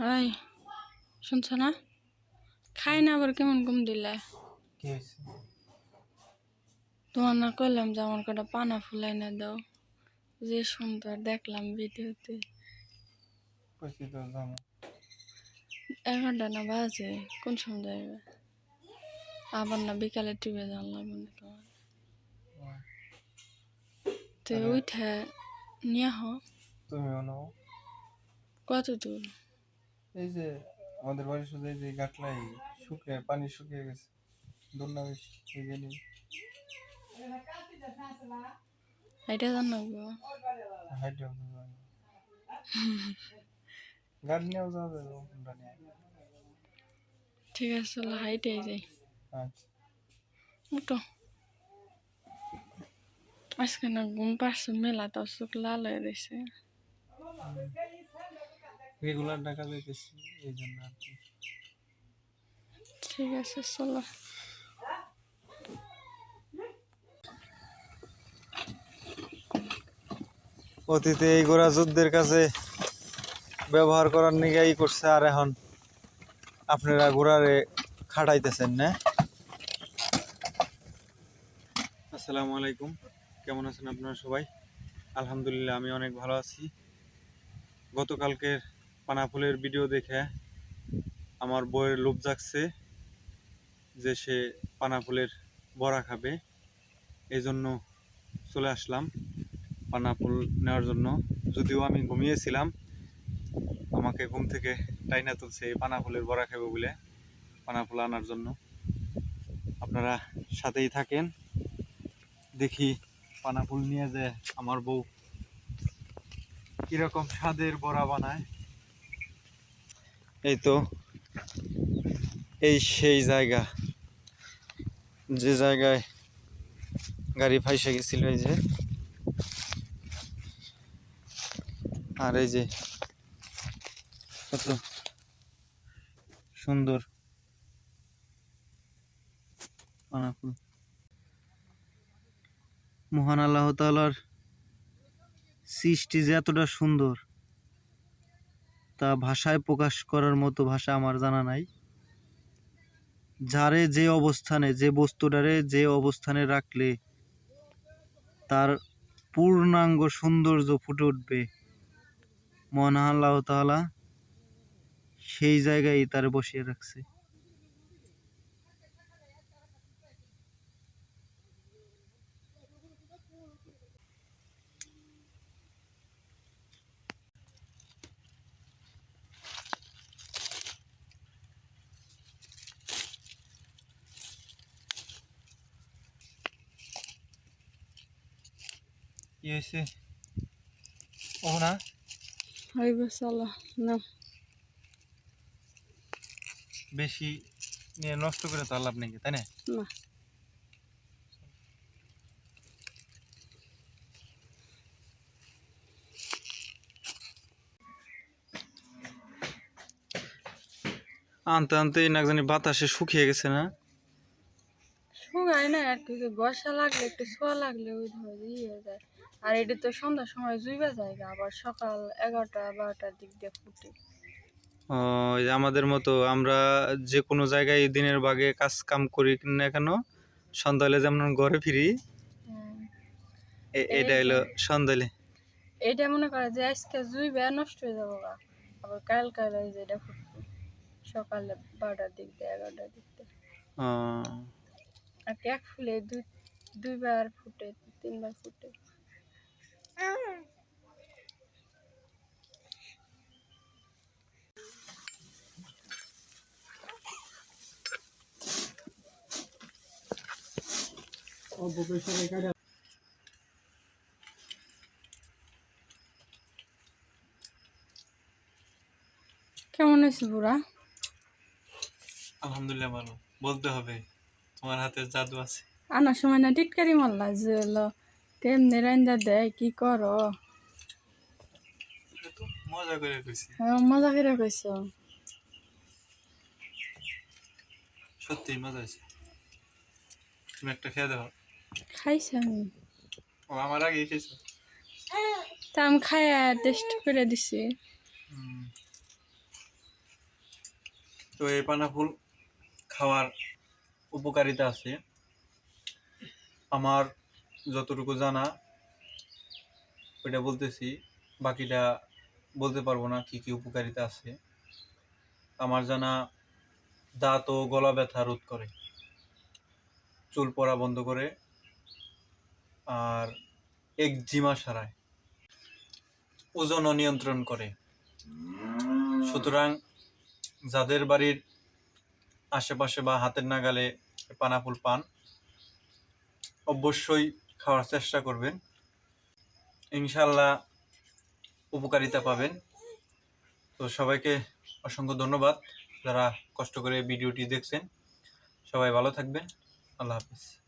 High শুনছ না? খাই না আবার কেমন ঘুম দিলে? তোমার না কইলাম যে আমার কটা পানা ফুলাই না দাও। যে সুন্দর দেখলাম ভিডিওতে। যাব এগারোটা না বাজে কোন সময় যাইবে? আবার না বিকালে টিভি না তোমার। তো উঠে নিয়ে হ তুমিও নাও। কত দূর এই যে আমাদের বাড়ির শুধু এই যে গাটলাই শুকিয়ে পানি শুকিয়ে গেছে। দূর না বেশি এই যে হাইটে গাড়ি নিয়েও যাওয়া যাবে ঠিক আছে চলো হাইটে যাই আচ্ছা। উঠো। আজকে না ঘুম পাচ্ছে মেলা তো চোখ লাল হয়ে গেছে রেগুলার যাইতেছি এই জন্য আর কি। ঠিক আছে চলো। অতীতে এই গোড়া যুদ্ধের কাছে ব্যবহার করার নিগে ই করছে আর এখন আপনারা ঘোড়ারে খাটাইতেছেন না? আসসালামু আলাইকুম। কেমন আছেন আপনারা সবাই? আলহামদুলিল্লাহ আমি অনেক ভালো আছি। গতকালকের পানাফুলের ভিডিও দেখে আমার বইয়ের লোভ জাগছে যে সে পানা ফুলের বড়া খাবে। এই জন্য চলে আসলাম পানা ফুল নেওয়ার জন্য। যদিও আমি ঘুমিয়েছিলাম, আমাকে ঘুম থেকে টাইনা তুলছে এই পানা ফুলের বড়া খাবে বলে পানা ফুল আনার জন্য। আপনারা সাথেই থাকেন। দেখি পানা ফুল নিয়ে যে আমার বউ কীরকম স্বাদের বড়া বানায়। এই তো, এই সেই জায়গা। যে জায়গায় গাড়ি ফাইসে গেছিল, এই যে। আর এই যে, কত সুন্দর মহান আল্লাহ তাআলার সৃষ্টি যে এতটা সুন্দর। তা ভাষায় প্রকাশ করার মতো ভাষা আমার জানা নাই। যারে যে অবস্থানে, যে বস্তুটারে যে অবস্থানে রাখলে তার পূর্ণাঙ্গ সৌন্দর্য ফুটে উঠবে। মহান আল্লাহ তালা সেই জায়গায় তার বসিয়ে রাখছে। কি হয়েছে ও না হইবে চলো না বেশি নিয়ে নষ্ট করে তো লাভ নেই তাই না? না। আনতে আনতে না জানি বাতাসে শুকিয়ে গেছে না? শুকায় না আর কি বর্ষা লাগলে একটু ছোঁয়া লাগলে ওই ধরে ইয়ে যায় আর এটা তো সন্ধ্যার সময় জুইবা জায়গা আবার সকাল এগারোটা বারোটার দিক দিয়ে ফুটে। ও, এই যে আমাদের মতো আমরা যে কোনো জায়গায় দিনের বাগে কাজ কাম করি না কেন সন্ধ্যালে যেমন ঘরে ফিরি হ্যাঁ। এটা হলো সন্ধ্যালে। এটা মনে করে যে আজকে জুইবে নষ্ট হয়ে যাব আবার কাল কাল এই যে এটা ফুটবে সকালে বারোটার দিক দিয়ে এগারোটার দিক দিয়ে। এক ফুলে দুই দুইবার ফুটে তিনবার ফুটে? কেমন হয়েছে বুড়া? আলহামদুলিল্লাহ ভালো। বলতে হবে। তোমার হাতের জাদু আছে। আনার সময় না টিটকারি মারলা যে হলো রান্দা দেয় কি করো? মজা করে কইছি। হ্যাঁ, মজা করে কইছ। সত্যি মজা হয়েছে তুমি একটা খেয়ে দাও খাইছি আমি? ও আমার আগে খেয়েছো। তা আমি টেস্ট করে দিছি। তো এই পানা ফুল খাওয়ার উপকারিতা আছে। আমার যতটুকু জানা, ওইটা বলতেছি। বাকিটা বলতে পারব না কি কি উপকারিতা আছে। আমার জানা, দাঁত ও গলা ব্যথা রোধ করে। চুল পড়া বন্ধ করে। আর একজিমা সারায়। ওজনও নিয়ন্ত্রণ করে। সুতরাং যাদের বাড়ির আশেপাশে বা হাতের নাগালে পানাফুল পান, অবশ্যই খাওয়ার চেষ্টা করবেন। ইনশাল্লাহ উপকারিতা পাবেন। তো সবাইকে অসংখ্য ধন্যবাদ যারা কষ্ট করে ভিডিওটি দেখছেন। সবাই ভালো থাকবেন। আল্লাহ হাফিজ।